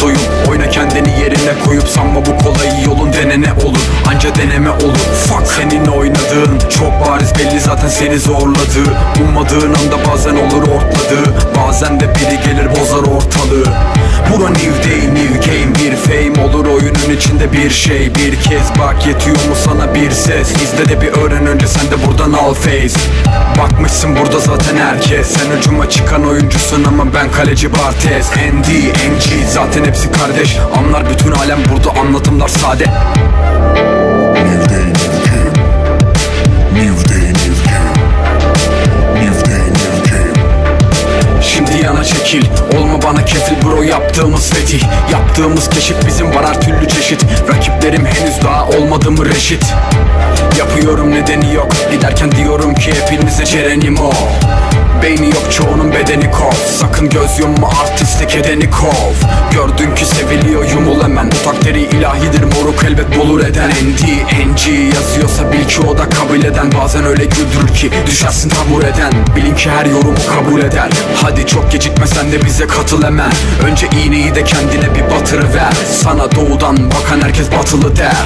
doyum. Oyna kendini yerine koyup sanma bu kolay yolun denene olur. Anca deneme olur. Fuck. Senin oynadığın Çok bariz belli zaten seni zorladı. Ummadığın anda bazen olur ortladı. Bazen de biri gelir bozar ortalığı içinde bir şey Bir kez. Bak yetiyor mu sana bir ses? İzle de bir öğren önce sen de buradan al face. Bakmışsın burada zaten herkes. Sen hücuma çıkan oyuncusun ama ben kaleci Bartes. ND, NG zaten hepsi kardeş. Anlar bütün alem burada anlatımlar sade. New day, new game. New day, new game. New day, new game. Şimdi yana çekil Olma bana kefil bro yaptığımız fetih. Yaptığımız keşif bizim var her türlü çeşit. Rakiplerim henüz daha olmadı mı reşit? Yapıyorum nedeni yok. Giderken diyorum ki hepinize Ceren'im o. Beyni yok çoğunun bedeni kov. Sakın göz yumma artistik edeni kov. Gördün ki seviliyor yumul hemen. Bu takdiri ilahidir moruk elbet bulur eden ND, NG yazıyorsa bil ki o da kabul eden. Bazen öyle güldürür ki düşersin tabureden Bilin ki her yorumu kabul eder. Hadi çok gecikmesen de bize katıl hemen. Önce iğneyi de kendine bir batırıver. Sana doğudan bakan herkes batılı der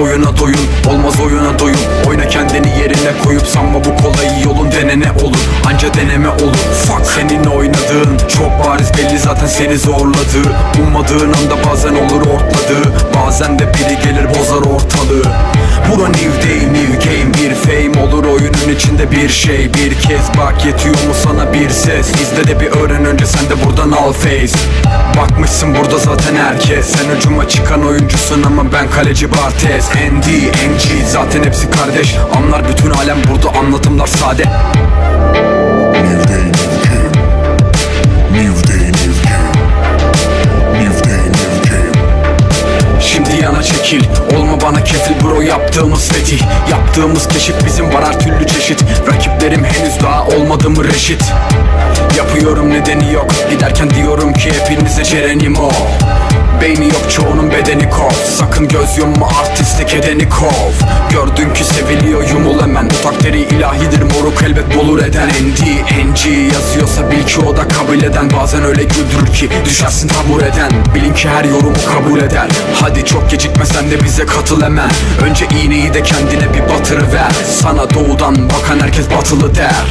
oyuna doyun. Olmaz oyuna doyun. Oyna kendini yerine koyup sanma bu kolay yolun denene olur. Anca deneme olur. Fuck. Senin oynadığın Çok bariz belli zaten seni zorladı. Ummadığın anda bazen olur ortladı. Bazen kez bak yetiyor mu sana bir ses? İzle de bir öğren önce sen de buradan al face. Bakmışsın burada zaten herkes. Sen hücuma çıkan oyuncusun ama ben kaleci Bartes. ND, NG zaten hepsi kardeş. Anlar bütün alem burada anlatımlar sade. New day, new game. New day, new game. New day, new game. Şimdi yana çekil. Olma bana kefil bro yaptığımız fetih. Yaptığımız keşif bizim var her türlü çeşit. Rakiplerim henüz daha olmadı mı reşit? Yapıyorum nedeni yok. Giderken diyorum ki hepinize Ceren'im o. Beyni yok çoğunun bedeni kov. Sakın göz yumma artistik edeni kov. Gördün ki seviliyor yumul hemen Bu takdiri ilahidir moruk elbet bulur eden ND, NG yazıyorsa bil ki o da kabul eden. Bazen öyle güldürür ki düşersin tabureden Bilin ki her yorumu kabul eder. Hadi çok gecikmesen de bize katıl hemen. Önce iğneyi de kendine bir batırıver. Sana doğudan bakan herkes batılı der